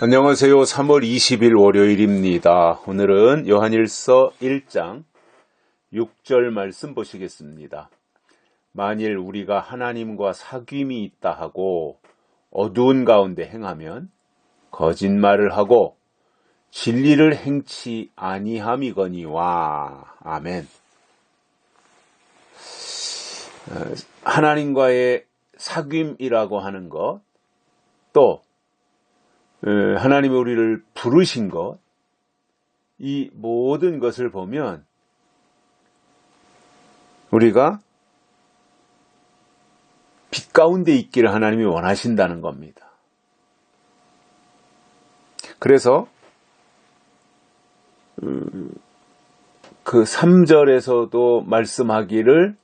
안녕하세요. 3월 20일 월요일입니다. 오늘은 요한일서 1장 6절 말씀 보시겠습니다. 만일 우리가 하나님과 사귐이 있다 하고 어두운 가운데 행하면 거짓말을 하고 진리를 행치 아니함이거니와 아멘. 어, 하나님과의 사귐이라고 하는 것, 또 하나님이 우리를 부르신 것, 이 모든 것을 보면 우리가 빛 가운데 있기를 하나님이 원하신다는 겁니다. 그래서 그 3절에서도 말씀하기를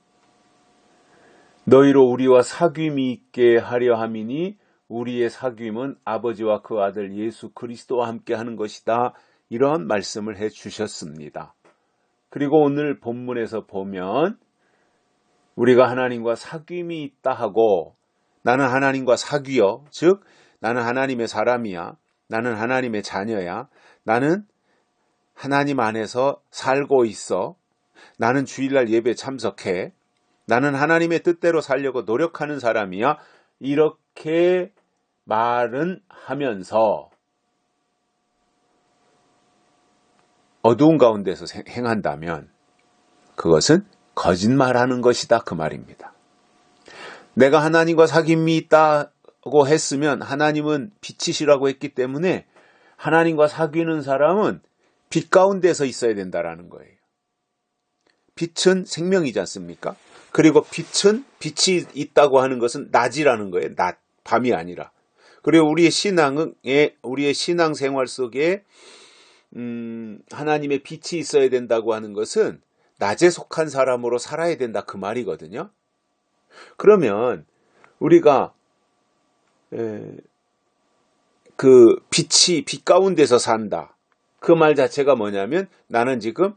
너희로 우리와 사귐이 있게 하려 함이니 우리의 사귐은 아버지와 그 아들 예수 그리스도와 함께 하는 것이다. 이런 말씀을 해 주셨습니다. 그리고 오늘 본문에서 보면 우리가 하나님과 사귐이 있다 하고 나는 하나님과 사귀어 즉 나는 하나님의 사람이야 나는 하나님의 자녀야 나는 하나님 안에서 살고 있어 나는 주일날 예배 참석해 나는 하나님의 뜻대로 살려고 노력하는 사람이야 이렇게 말은 하면서 어두운 가운데서 행한다면 그것은 거짓말하는 것이다 그 말입니다. 내가 하나님과 사귐이 있다고 했으면 하나님은 빛이시라고 했기 때문에 하나님과 사귀는 사람은 빛 가운데서 있어야 된다라는 거예요. 빛은 생명이지 않습니까? 그리고 빛은 빛이 있다고 하는 것은 낮이라는 거예요. 낮, 밤이 아니라. 그리고 우리의 신앙은 우리의 신앙 생활 속에 음, 하나님의 빛이 있어야 된다고 하는 것은 낮에 속한 사람으로 살아야 된다 그 말이거든요. 그러면 우리가 에, 그 빛이 빛 가운데서 산다. 그 말 자체가 뭐냐면 나는 지금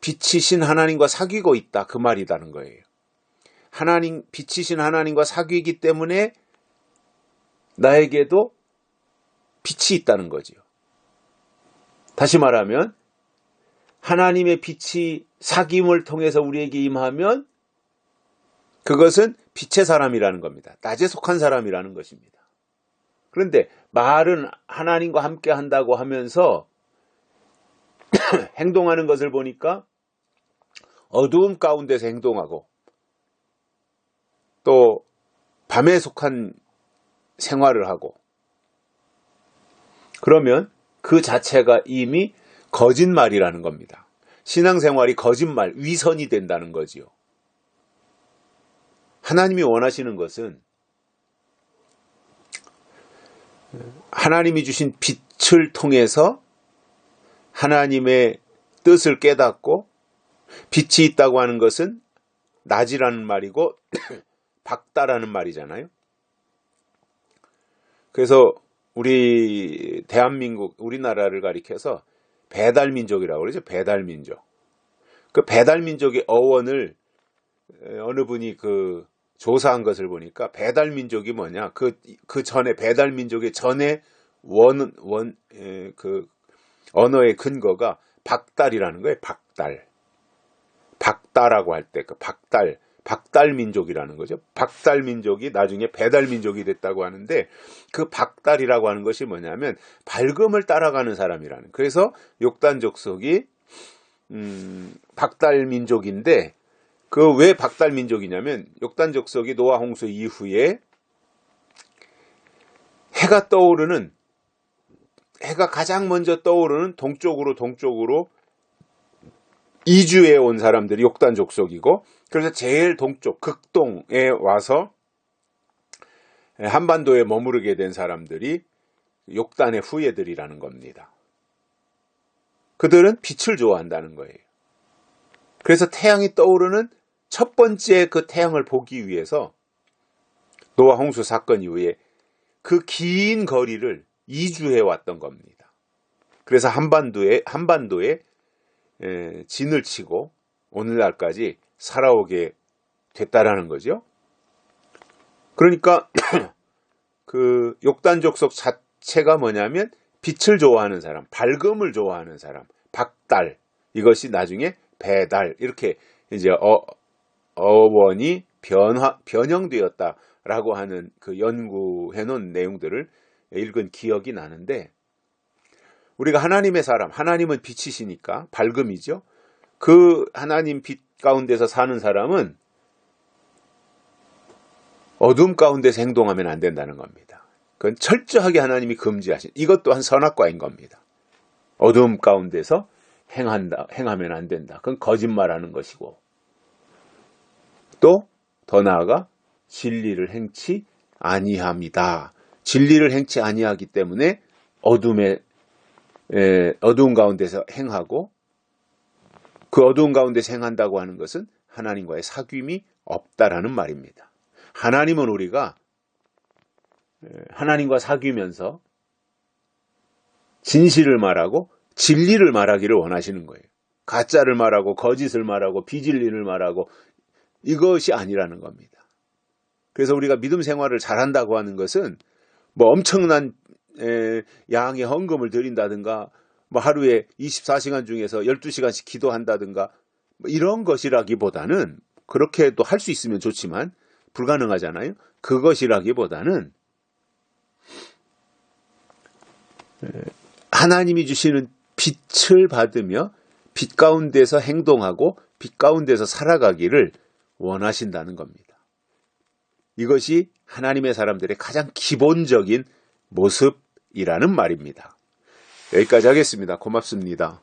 빛이신 하나님과 사귀고 있다 그 말이라는 거예요. 하나님 빛이신 하나님과 사귀기 때문에 나에게도 빛이 있다는 거지요. 다시 말하면 하나님의 빛이 사귐을 통해서 우리에게 임하면 그것은 빛의 사람이라는 겁니다. 낮에 속한 사람이라는 것입니다. 그런데 말은 하나님과 함께 한다고 하면서 행동하는 것을 보니까 어두움 가운데서 행동하고 또 밤에 속한 생활을 하고 그러면 그 자체가 이미 거짓말이라는 겁니다. 신앙생활이 거짓말, 위선이 된다는 거지요. 하나님이 원하시는 것은 하나님이 주신 빛을 통해서 하나님의 뜻을 깨닫고 빛이 있다고 하는 것은 낮이라는 말이고 밝다라는 말이잖아요. 그래서 우리 대한민국 우리나라를 가리켜서 배달 민족이라고 그러죠. 배달 민족. 그 배달 민족의 어원을 어느 분이 그 조사한 것을 보니까 배달 민족이 뭐냐. 그, 그 전에 배달 민족의 전에 원, 원, 에, 그 언어의 근거가 박달이라는 거예요. 박달. 박달라고 할 때 그 박달. 박달민족이라는 거죠. 박달민족이 나중에 배달민족이 됐다고 하는데 그 박달이라고 하는 것이 뭐냐면 밝음을 따라가는 사람이라는. 그래서 욕단족속이 음, 박달민족인데 그 왜 박달민족이냐면 욕단족속이 노아 홍수 이후에 해가 떠오르는 해가 가장 먼저 떠오르는 동쪽으로 동쪽으로 이주해 온 사람들이 욕단 족속이고 그래서 제일 동쪽 극동에 와서 한반도에 머무르게 된 사람들이 욕단의 후예들이라는 겁니다. 그들은 빛을 좋아한다는 거예요. 그래서 태양이 떠오르는 첫 번째 그 태양을 보기 위해서 노아 홍수 사건 이후에 그 긴 거리를 이주해 왔던 겁니다. 그래서 한반도에 한반도에 진을 치고 오늘날까지 살아오게 됐다라는 거죠. 그러니까 그 욕단족속 자체가 뭐냐면 빛을 좋아하는 사람, 밝음을 좋아하는 사람, 박달 이것이 나중에 배달 이렇게 이제 어, 어원이 변화 변형되었다라고 하는 그 연구해 놓은 내용들을 읽은 기억이 나는데 우리가 하나님의 사람, 하나님은 빛이시니까 밝음이죠. 그 하나님 빛 가운데서 사는 사람은 어둠 가운데서 행동하면 안 된다는 겁니다. 그건 철저하게 하나님이 금지하신 이것 또한 선악과인 겁니다. 어둠 가운데서 행한다, 행하면 안 된다. 그건 거짓말하는 것이고 또 더 나아가 진리를 행치 아니합니다. 진리를 행치 아니하기 때문에 어둠에 에, 어두운 가운데서 행하고 그 어두운 가운데서 행한다고 하는 것은 하나님과의 사귐이 없다라는 말입니다. 하나님은 우리가 하나님과 사귀면서 진실을 말하고 진리를 말하기를 원하시는 거예요. 가짜를 말하고 거짓을 말하고 비진리를 말하고 이것이 아니라는 겁니다. 그래서 우리가 믿음 생활을 잘한다고 하는 것은 뭐 엄청난 양의 헌금을 드린다든가 뭐 하루에 24시간 중에서 12시간씩 기도한다든가 뭐 이런 것이라기보다는 그렇게도 할 수 있으면 좋지만 불가능하잖아요. 그것이라기보다는 하나님이 주시는 빛을 받으며 빛 가운데서 행동하고 빛 가운데서 살아가기를 원하신다는 겁니다. 이것이 하나님의 사람들의 가장 기본적인 모습 이라는 말입니다. 여기까지 하겠습니다. 고맙습니다.